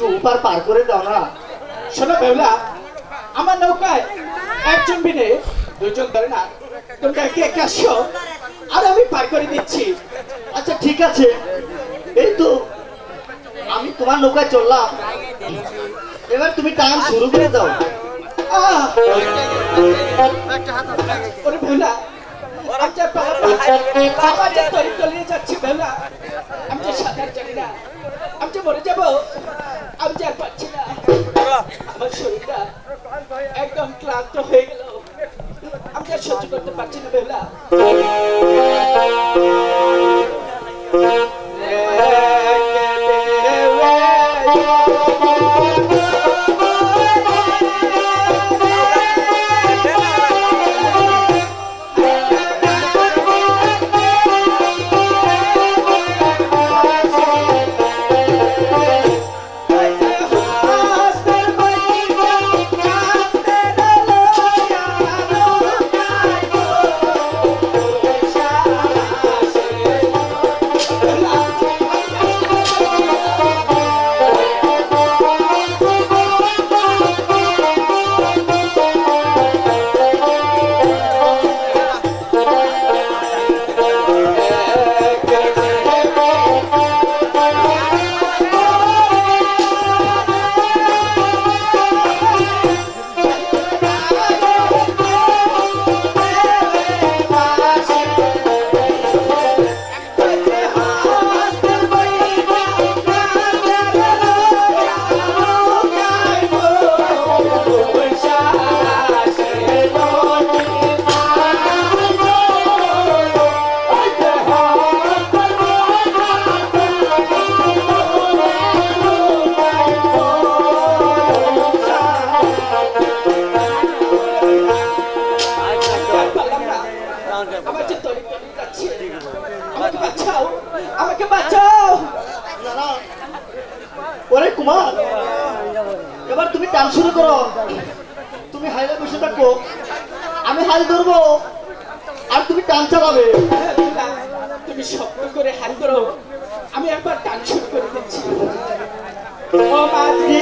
একটু উপার পার করে দাও না। শোনো বেহুলা, আমার নৌকায় একজন মিলে দুজন ধরে না, তোমরা একে একে আসো। আর আমি পার করে দিচ্ছি। আচ্ছা ঠিক আছে। এই তো আমি তোমার নৌকায় চললাম এবার তুমি টান শুরু করে দাও! ওরে বেহুলা, আমি যে তরি তলিয়ে যাচ্ছি বেহুলা। আমার শরীরটা একদম ক্লান্ত হয়ে গেল। আমি আর সহ্য করতে পারছি না বেহুলা। আমার যে তরি যাচ্ছে আমাকে বাঁচাও। আমাকে বাঁচাও। ওরে কুমার এবার তুমি টান শুরু করো। তুমি হাইলে বসে থাকো। আমি হাল ধরবো। আর তুমি টান চালাবে। তুমি শক্ত করে হাল করো আমি একবার টান শুরু করে দিচ্ছি। ও মাঝি